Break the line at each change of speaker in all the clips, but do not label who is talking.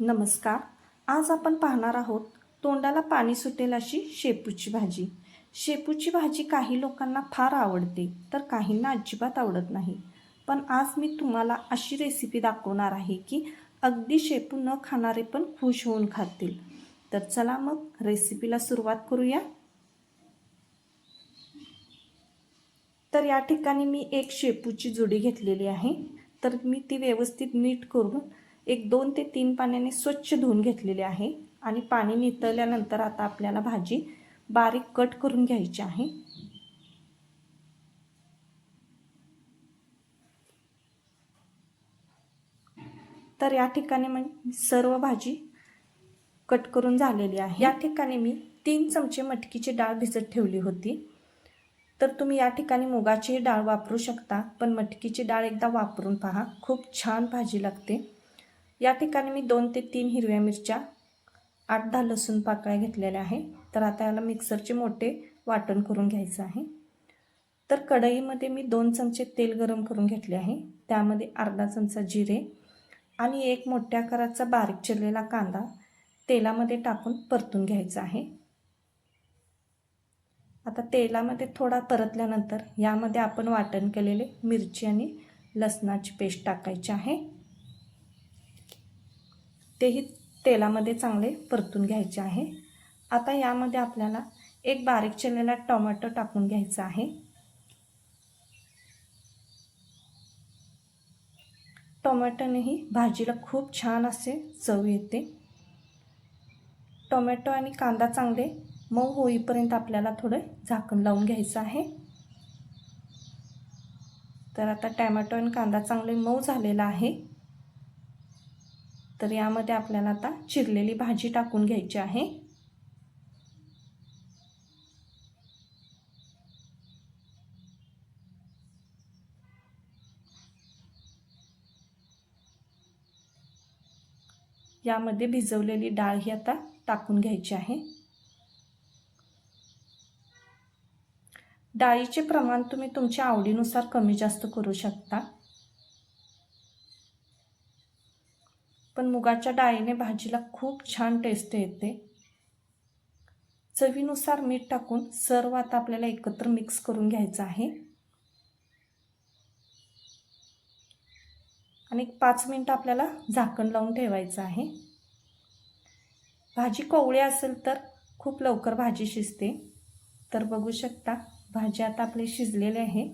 नमस्कार. आज आपण पाहणार आहोत तोंडाला पाणी सुटेल अशी शेपूची भाजी. शेपूची भाजी काही लोकांना फार आवडते तर काहींना अजिबात आवडत नाही. पण आज मी तुम्हाला अशी रेसिपी दाखवणार आहे की अगदी शेपू न खाणारे पण खुश होऊन खातील. तर चला मग रेसिपीला सुरुवात करूया. तर या ठिकाणी मी एक शेपूची जुडी घेतलेली आहे. तर मी ती व्यवस्थित नीट करून एक दोन ते तीन पाण्याने स्वच्छ धुवून घेतलेली आहे आणि पाणी नितळल्यानंतर आता आपल्याला भाजी बारीक कट करून घ्यायची आहे. तर या ठिकाणी मग सर्व भाजी कट करून झालेली आहे. या ठिकाणी मी तीन चमचे मटकीची डाळ भिजत ठेवली होती. तर तुम्ही या ठिकाणी मुगाची डाळ वापरू शकता पण मटकीची डाळ एकदा वापरून पहा. खूप छान भाजी लागते. या ठिकाणी मी दोन ते तीन हिरव्या मिरच्या आठ दहा लसूण पाकळ्या घेतलेल्या आहे. तर आता याला मिक्सरचे मोठे वाटण करून घ्यायचं आहे. तर कढईमध्ये मी दोन चमचे तेल गरम करून घेतले आहे. त्यामध्ये अर्धा चमचा जिरे आणि एक मोठ्या आकाराचा बारीक चिरलेला कांदा तेलामध्ये टाकून परतून घ्यायचा आहे. आता तेलामध्ये थोडा परतल्यानंतर यामध्ये आपण वाटण केलेले मिरची आणि लसणाची पेस्ट टाकायची आहे. तेही तेलामध्ये चांगले परतून घ्यायचे आहे. आता यामध्ये आपल्याला एक बारीक चिरलेला टोमॅटो टाकून घ्यायचा आहे. टोमॅटोनेही भाजीला खूप छान असे चव येते. टोमॅटो आणि कांदा चांगले मऊ होईपर्यंत आपल्याला थोडं झाकण लावून घ्यायचं आहे. तर आता टॅमॅटो आणि कांदा चांगले मऊ झालेला आहे. तर यामध्ये आपल्याला आता चिरलेली भाजी टाकून घ्यायची आहे. यामध्ये भिजवलेली डाळ ही आता टाकून घ्यायची आहे. डाळीचे प्रमाण तुम्ही तुमच्या आवडीनुसार कमी जास्त करू शकता. पण मुगाच्या डाळीने भाजीला खूप छान टेस्ट येते. चवीनुसार मीठ टाकून सर्व आता आपल्याला एकत्र मिक्स करून घ्यायचं आहे. आणि एक पाच मिनटं आपल्याला झाकण लावून ठेवायचं आहे. भाजी कोवळी असेल तर खूप लवकर भाजी शिजते. तर बघू शकता भाजी आता आपली शिजलेली आहे.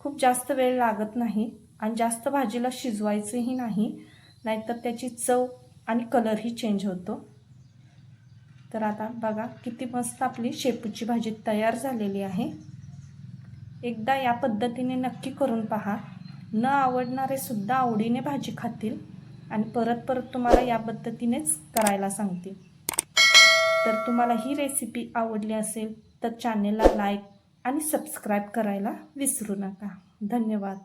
खूप जास्त वेळ लागत नाही. आणि जास्त भाजीला शिजवायचंही नाही नाहीतर त्याची चव आणि कलरही चेंज होतो. तर आता बघा किती मस्त आपली शेपूची भाजी तयार झालेली आहे. एकदा या पद्धतीने नक्की करून पहा. न आवडणारे सुद्धा आवडीने भाजी खातील आणि परत परत तुम्हाला या पद्धतीनेच करायला सांगतील. तर तुम्हाला ही रेसिपी आवडली असेल तर चॅनेलला लाईक आणि सबस्क्राईब करायला विसरू नका. धन्यवाद.